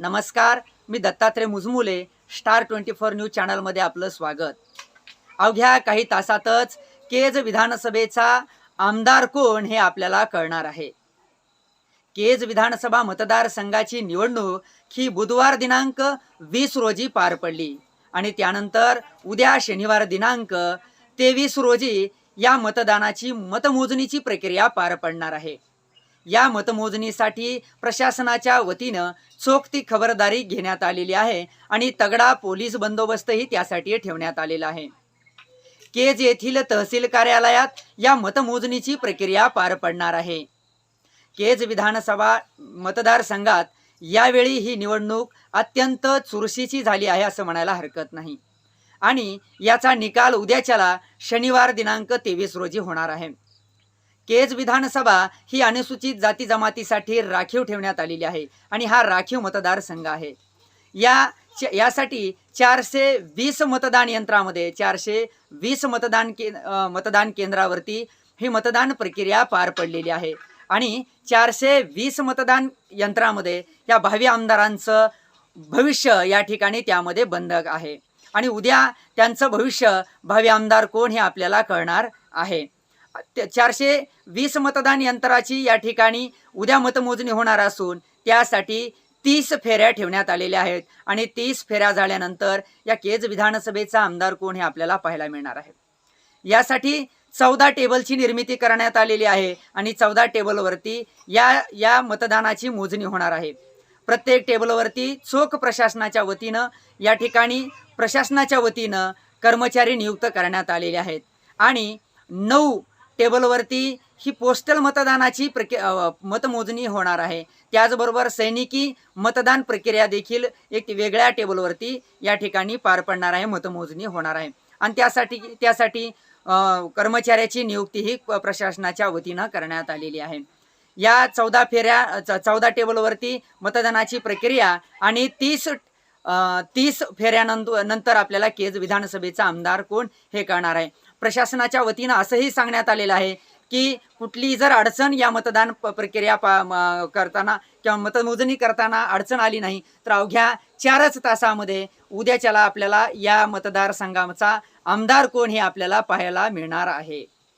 नमस्कार मी Dattatray Mujmule star twenty four news चॅनलमध्ये आपलं स्वागत. अवघ्या काही तासातच केज विधानसभेचा आमदार कोण हे आपल्याला कळणार आहे. केज विधानसभा मतदारसंघाची निवडणूक ही बुधवार दिनांक वीस रोजी पार पडली आणि त्यानंतर उद्या शनिवार दिनांक तेवीस रोजी या मतदानाची मतमोजणीची प्रक्रिया पार पडणार आहे. या मतमोजणीसाठी प्रशासनाच्या वतीनं चोख ती खबरदारी घेण्यात आलेली आहे आणि तगडा पोलीस बंदोबस्तही त्यासाठी ठेवण्यात आलेला आहे. केज येथील तहसील कार्यालयात या मतमोजणीची प्रक्रिया पार पडणार आहे. केज विधानसभा मतदारसंघात यावेळी ही निवडणूक अत्यंत चुरशीची झाली आहे असं म्हणायला हरकत नाही. आणि याचा निकाल उद्याच्याला शनिवार दिनांक तेवीस रोजी होणार आहे. केज विधानसभा ही अनुसूचित जाती जमातीसाठी राखीव ठेवण्यात आलेली आहे आणि हा राखीव मतदारसंघ आहे. या यासाठी चारशे वीस मतदान यंत्रामध्ये चारशे वीस मतदान के मतदान केंद्रावरती ही मतदान प्रक्रिया पार पडलेली आहे. आणि चारशे वीस मतदान यंत्रामध्ये या भावी आमदारांचं भविष्य या ठिकाणी त्यामध्ये बंधक आहे. आणि उद्या त्यांचं भविष्य भावी आमदार कोण हे आपल्याला कळणार आहे. चारशे वीस मतदान यंत्राची या ठिकाणी उद्या मतमोजणी होणार असून त्यासाठी तीस फेऱ्या ठेवण्यात आलेल्या आहेत. आणि तीस फेऱ्या झाल्यानंतर या केज विधानसभेचा आमदार कोण हे आपल्याला पाहायला मिळणार आहे. यासाठी चौदा टेबलची निर्मिती करण्यात आलेली आहे आणि चौदा टेबलवरती या या मतदानाची मोजणी होणार आहे. प्रत्येक टेबलवरती चोख प्रशासनाच्या वतीनं या ठिकाणी प्रशासनाच्या वतीनं कर्मचारी नियुक्त करण्यात आलेले आहेत. आणि नऊ टेबलवरती ही पोस्टल मतदानाची प्रक्रि मतमोजणी होणार आहे. त्याचबरोबर सैनिकी मतदान प्रक्रिया देखील एक वेगळ्या टेबलवरती या ठिकाणी पार पडणार आहे मतमोजणी होणार आहे. आणि त्यासाठी त्यासाठी कर्मचाऱ्याची नियुक्ती ही प्रशासनाच्या वतीनं करण्यात आलेली आहे. या चौदा फेऱ्या च- चौदा टेबलवरती मतदानाची प्रक्रिया आणि तीस तीस फेऱ्यानंतर नंतर आपल्याला केज विधानसभेचा आमदार कोण हे कळणार आहे. प्रशासनाच्या वतीनं असंही सांगण्यात आलेलं आहे की कुठली जर अडचण या मतदान प- प्रक्रिया पा करताना किंवा मतमोजणी करताना अडचण आली नाही तर अवघ्या चारच तासामध्ये उद्याच्याला आपल्याला या मतदारसंघाचा आमदार कोण हे आपल्याला पाहायला मिळणार आहे.